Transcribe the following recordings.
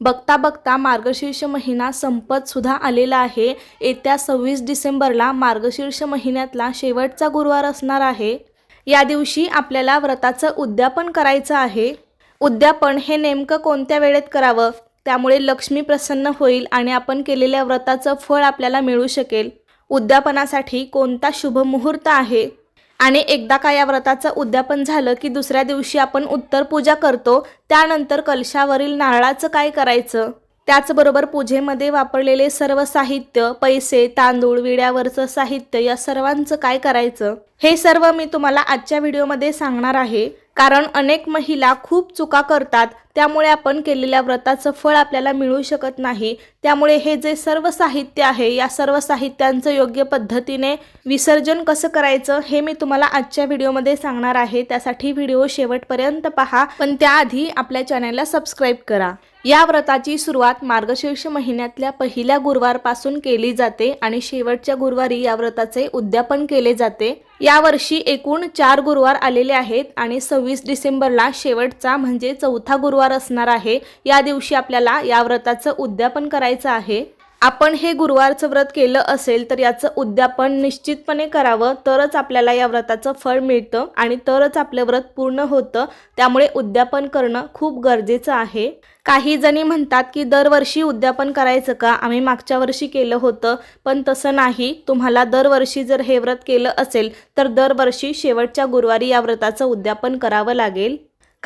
बघता बघता मार्गशीर्ष महिना संपत सुद्धा आलेला आहे. येत्या सव्वीस डिसेंबरला मार्गशीर्ष महिन्यातला शेवटचा गुरुवार असणार आहे. या दिवशी आपल्याला व्रताचं उद्यापन करायचं आहे. उद्यापन हे नेमकं कोणत्या वेळेत करावं? त्यामुळे लक्ष्मी प्रसन्न होईल आणि आपण केलेल्या व्रताचं फळ आपल्याला मिळू शकेल. उद्यापनासाठी कोणता शुभ मुहूर्त आहे? आणि एकदा का या व्रताचं उद्यापन झालं की दुसऱ्या दिवशी आपण उत्तर पूजा करतो त्यानंतर कलशावरील नारळाचं काय करायचं? त्याचबरोबर पूजेमध्ये वापरलेले सर्व साहित्य पैसे तांदूळ विड्यावरचं साहित्य या सर्वांचं काय करायचं? हे सर्व मी तुम्हाला आजच्या व्हिडिओमध्ये सांगणार आहे. कारण अनेक महिला खूप चुका करतात त्यामुळे आपण केलेल्या व्रताचं फळ आपल्याला मिळू शकत नाही. त्यामुळे हे जे सर्व साहित्य आहे या सर्व साहित्यांचं योग्य पद्धतीने विसर्जन कसं करायचं हे मी तुम्हाला आजच्या व्हिडिओमध्ये सांगणार आहे. त्यासाठी व्हिडिओ शेवटपर्यंत पहा. पण त्याआधी आपल्या चॅनलला सबस्क्राईब करा. या व्रताची सुरुवात मार्गशीर्ष महिन्यातल्या पहिल्या गुरुवारपासून केली जाते आणि शेवटच्या गुरुवारी या व्रताचे उद्यापन केले जाते. यावर्षी एकूण चार गुरुवार आलेले आहेत आणि सव्वीस डिसेंबरला शेवटचा म्हणजे चौथा गुरुवार असणार आहे. या दिवशी आपल्याला या व्रताचं उद्यापन करायचं आहे. आपण हे गुरुवारचं व्रत केलं असेल तर याचं उद्यापन निश्चितपणे करावं तरच आपल्याला या व्रताचं फळ मिळतं आणि तरच आपलं व्रत पूर्ण होतं. त्यामुळे उद्यापन करणं खूप गरजेचं आहे. काही जणी म्हणतात की दरवर्षी उद्यापन करायचं का? आम्ही मागच्या वर्षी केलं होतं पण तसं नाही. तुम्हाला दरवर्षी जर हे व्रत केलं असेल तर दरवर्षी शेवटच्या गुरुवारी या व्रताचं उद्यापन करावं लागेल.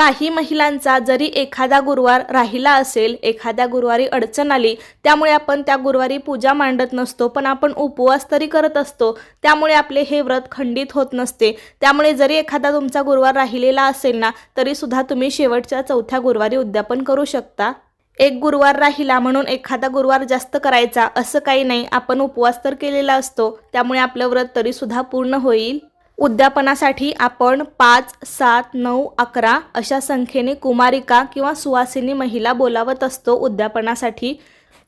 काही महिलांचा जरी एखादा गुरुवार राहिला असेल एखाद्या गुरुवारी अडचण आली त्यामुळे आपण त्या गुरुवारी पूजा मांडत नसतो पण आपण उपवास तरी करत असतो. त्यामुळे आपले हे व्रत खंडित होत नसते. त्यामुळे जरी एखादा तुमचा गुरुवार राहिलेला असेल ना तरी सुद्धा तुम्ही शेवटच्या चौथ्या गुरुवारी उद्यापन करू शकता. एक गुरुवार राहिला म्हणून एखादा गुरुवार जास्त करायचा असं काही नाही. आपण उपवास तर केलेला असतो. त्यामुळे आपलं व्रत तरीसुद्धा पूर्ण होईल. उद्यापनासाठी आपण पाच सात नऊ अकरा अशा संख्येने कुमारिका किंवा सुवासिनी महिला बोलावत असतो उद्यापनासाठी.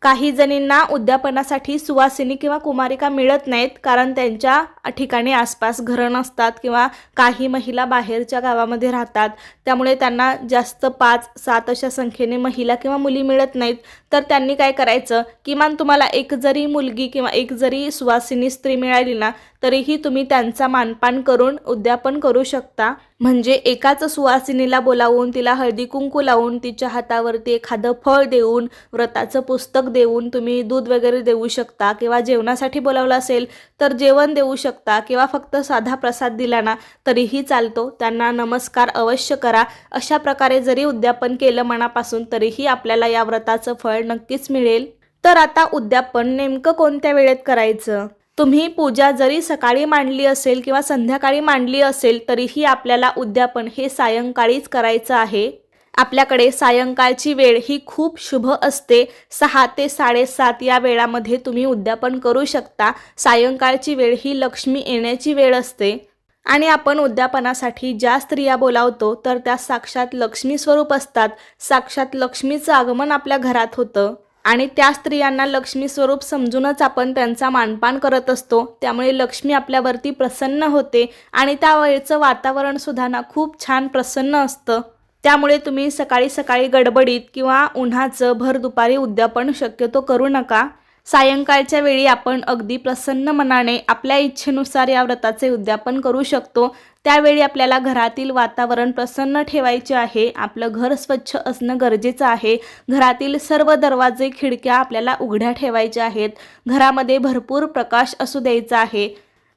काही जणींना उद्यापनासाठी सुवासिनी किंवा कुमारिका मिळत नाहीत कारण त्यांच्या ठिकाणी आसपास घरं नसतात किंवा काही महिला बाहेरच्या गावामध्ये राहतात. त्यामुळे त्यांना जास्त पाच सात अशा संख्येने महिला किंवा मुली मिळत नाहीत. तर त्यांनी काय करायचं? किमान तुम्हाला एक जरी मुलगी किंवा एक जरी सुवासिनी स्त्री मिळाली ना तरीही तुम्ही त्यांचा मानपान करून उद्यापन करू शकता. म्हणजे एकाच सुवासिनीला बोलावून तिला हळदी कुंकू लावून तिच्या हातावरती एखादं फळ देऊन व्रताचं पुस्तक देऊन तुम्ही दूध वगैरे देऊ शकता किंवा जेवणासाठी बोलावलं असेल तर जेवण देऊ शकता किंवा फक्त साधा प्रसाद दिला ना तरीही चालतो. त्यांना नमस्कार अवश्य करा. अशा प्रकारे जरी उद्यापन केलं मनापासून तरीही आपल्याला या व्रताचं फळ नक्कीच मिळेल. तर आता उद्यापन नेमकं कोणत्या वेळेत करायचं? तुम्ही पूजा जरी सकाळी मांडली असेल किंवा संध्याकाळी मांडली असेल तरीही आपल्याला उद्यापन हे सायंकाळीच करायचं आहे. आपल्याकडे सायंकाळची वेळ ही खूप शुभ असते. सहा ते साडेसात या वेळामध्ये तुम्ही उद्यापन करू शकता. सायंकाळची वेळ ही लक्ष्मी येण्याची वेळ असते. आणि आपण उद्यापनासाठी ज्या स्त्रिया बोलावतो तर त्या साक्षात लक्ष्मी स्वरूप असतात. साक्षात लक्ष्मीचं आगमन आपल्या घरात होतं. आणि त्या स्त्रियांना लक्ष्मी स्वरूप समजूनच आपण त्यांचा मानपान करत असतो. त्यामुळे लक्ष्मी आपल्यावरती प्रसन्न होते आणि त्या वेळेचं वातावरण सुद्धा ना खूप छान प्रसन्न असतं. त्यामुळे तुम्ही सकाळी सकाळी गडबडीत किंवा उन्हाचं भर दुपारी उद्यापन शक्यतो करू नका. सायंकाळच्या वेळी आपण अगदी प्रसन्न मनाने आपल्या इच्छेनुसार या व्रताचे उद्यापन करू शकतो. त्यावेळी आपल्याला घरातील वातावरण प्रसन्न ठेवायचे आहे. आपलं घर स्वच्छ असणं गरजेचं आहे. घरातील सर्व दरवाजे खिडक्या आपल्याला उघड्या ठेवायच्या आहेत. घरामध्ये भरपूर प्रकाश असू द्यायचा आहे.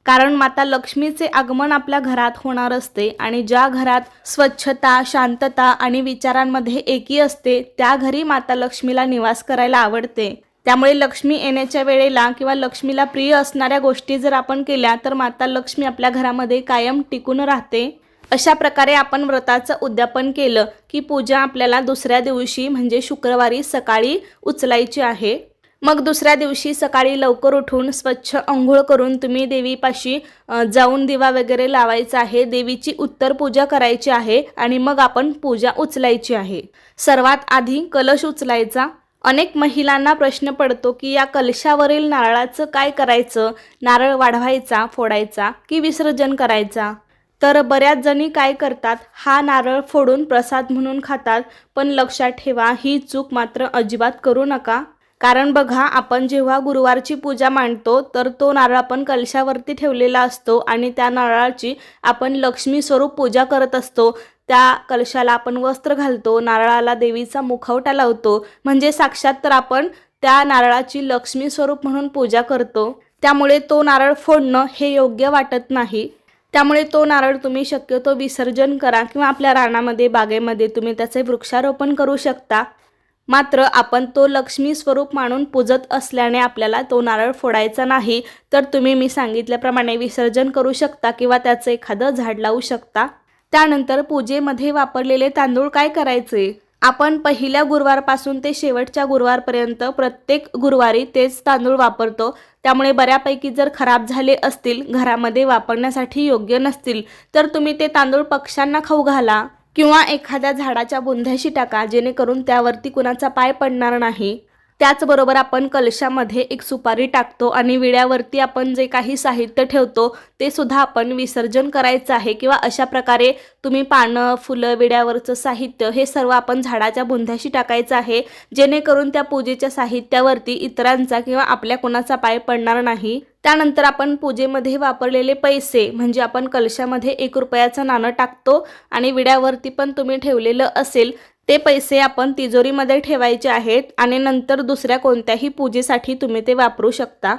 कारण माता लक्ष्मीचे आगमन आपल्या घरात होणार असते आणि ज्या घरात स्वच्छता शांतता आणि विचारांमध्ये एकी असते त्या घरी माता लक्ष्मीला निवास करायला आवडते. त्यामुळे लक्ष्मी येण्याच्या वेळेला किंवा लक्ष्मीला प्रिय असणाऱ्या गोष्टी जर आपण केल्या तर माता लक्ष्मी आपल्या घरामध्ये कायम टिकून राहते. अशा प्रकारे आपण व्रताचं उद्यापन केलं की पूजा आपल्याला दुसऱ्या दिवशी म्हणजे शुक्रवारी सकाळी उचलायची आहे. मग दुसऱ्या दिवशी सकाळी लवकर उठून स्वच्छ अंघोळ करून तुम्ही देवीपाशी जाऊन दिवा वगैरे लावायचा आहे. देवीची उत्तर पूजा करायची आहे आणि मग आपण पूजा उचलायची आहे. सर्वात आधी कलश उचलायचा. अनेक महिलांना प्रश्न पडतो की या कलशावरील नारळाचं काय करायचं? नारळ वाढवायचा फोडायचा की विसर्जन करायचा? तर बऱ्याच जणी काय करतात हा नारळ फोडून प्रसाद म्हणून खातात. पण लक्षात ठेवा ही चूक मात्र अजिबात करू नका. कारण बघा आपण जेव्हा गुरुवारची पूजा मांडतो तर तो नारळ आपण कलशावरती ठेवलेला असतो आणि त्या नारळाची आपण लक्ष्मी स्वरूप पूजा करत असतो. त्या कलशाला आपण वस्त्र घालतो नारळाला देवीचा मुखवटा लावतो. म्हणजे साक्षात तर आपण त्या नारळाची लक्ष्मी स्वरूप म्हणून पूजा करतो. त्यामुळे तो नारळ फोडणं हे योग्य वाटत नाही. त्यामुळे तो नारळ तुम्ही शक्यतो विसर्जन करा किंवा आपल्या रानामध्ये बागेमध्ये तुम्ही त्याचे वृक्षारोपण करू शकता. मात्र आपण तो लक्ष्मी स्वरूप मानून पूजत असल्याने आपल्याला तो नारळ फोडायचा नाही. तर तुम्ही मी सांगितल्याप्रमाणे विसर्जन करू शकता किंवा त्याचं एखादं झाड लावू शकता. त्यानंतर पूजेमध्ये वापरलेले तांदूळ काय करायचे? आपण पहिल्या गुरुवारपासून ते शेवटच्या गुरुवारपर्यंत प्रत्येक गुरुवारी तेच तांदूळ वापरतो. त्यामुळे बऱ्यापैकी जर खराब झाले असतील घरामध्ये वापरण्यासाठी योग्य नसतील तर तुम्ही ते तांदूळ पक्ष्यांना खाऊ घाला. किंवा एखाद्या झाडाच्या बुंध्याशी टाका जेणेकरून त्यावरती कुणाचा पाय पडणार नाही. त्याचबरोबर आपण कलशामध्ये एक सुपारी टाकतो आणि विड्यावरती आपण जे काही साहित्य ठेवतो ते सुद्धा आपण विसर्जन करायचं आहे किंवा अशा प्रकारे तुम्ही पानं फुलं विड्यावरचं साहित्य हे सर्व आपण झाडाच्या बुंध्याशी टाकायचं आहे. जेणेकरून त्या पूजेच्या साहित्यावरती इतरांचा किंवा आपल्या कोणाचा पाय पडणार नाही. त्यानंतर आपण पूजेमध्ये वापरलेले पैसे म्हणजे आपण कलशामध्ये एक रुपयाचं नाणं टाकतो आणि विड्यावरती पण तुम्ही ठेवलेलं असेल ते पैसे आपण तिजोरीमध्ये ठेवायचे आहेत आणि नंतर दुसऱ्या कोणत्याही पूजेसाठी तुम्ही ते वापरू शकता.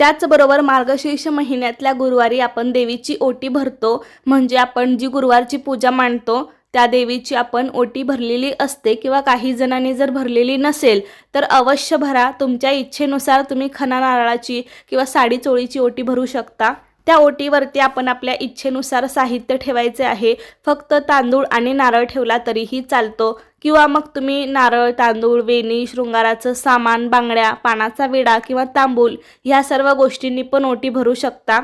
त्याचबरोबर मार्गशीर्ष महिन्यातल्या गुरुवारी आपण देवीची ओटी भरतो. म्हणजे आपण जी गुरुवारची पूजा मांडतो त्या देवीची आपण ओटी भरलेली असते किंवा काही जणांनी जर भरलेली नसेल तर अवश्य भरा. तुमच्या इच्छेनुसार तुम्ही खना नारळाची किंवा साडी चोळीची ओटी भरू शकता. त्या ओटीवरती आपण आपल्या इच्छेनुसार साहित्य ठेवायचे आहे. फक्त तांदूळ आणि नारळ ठेवला तरीही चालतो. किंवा मग तुम्ही नारळ तांदूळ वेणी शृंगाराचं सामान बांगड्या पानाचा विडा किंवा तांबूल ह्या सर्व गोष्टींनी पण ओटी भरू शकता.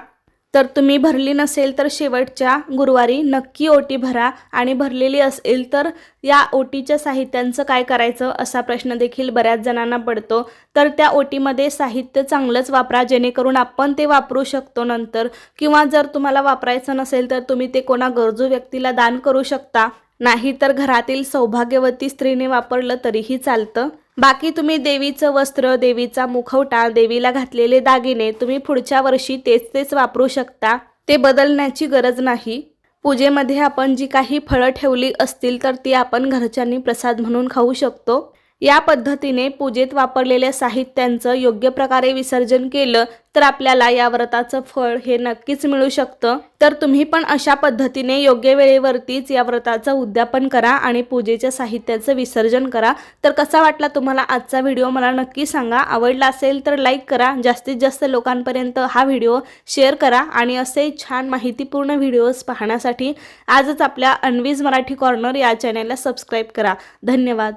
तर तुम्ही भरली नसेल तर शेवटच्या गुरुवारी नक्की ओटी भरा आणि भरलेली असेल तर या ओटीच्या साहित्यांचं काय करायचं असा प्रश्न देखील बऱ्याच जणांना पडतो. तर त्या ओटीमध्ये साहित्य चांगलंच वापरा जेणेकरून आपण ते वापरू शकतो नंतर. किंवा जर तुम्हाला वापरायचं नसेल तर तुम्ही ते कोणा गरजू व्यक्तीला दान करू शकता. नाही तर घरातील सौभाग्यवती स्त्रीने वापरलं तरीही चालतं. बाकी तुम्ही देवीचं वस्त्र देवीचा मुखवटा देवीला घातलेले दागिने तुम्ही पुढच्या वर्षी तेच तेच वापरू शकता. ते बदलण्याची गरज नाही. पूजेमध्ये आपण जी काही फळं ठेवली असतील तर ती आपण घरच्यांनी प्रसाद म्हणून खाऊ शकतो. या पद्धतीने पूजेत वापरलेल्या साहित्यांचं योग्य प्रकारे विसर्जन केलं तर आपल्याला या व्रताचं फळ हे नक्कीच मिळू शकतं. तर तुम्ही पण अशा पद्धतीने योग्य वेळेवरतीच या व्रताचं उद्यापन करा आणि पूजेच्या साहित्याचं विसर्जन करा. तर कसा वाटला तुम्हाला आजचा व्हिडिओ मला नक्की सांगा. आवडला असेल तर लाईक करा. जास्तीत जास्त लोकांपर्यंत हा व्हिडिओ शेअर करा आणि असे छान माहितीपूर्ण व्हिडिओज पाहण्यासाठी आजच आपल्या अनवीज मराठी कॉर्नर या चॅनेलला सबस्क्राईब करा. धन्यवाद.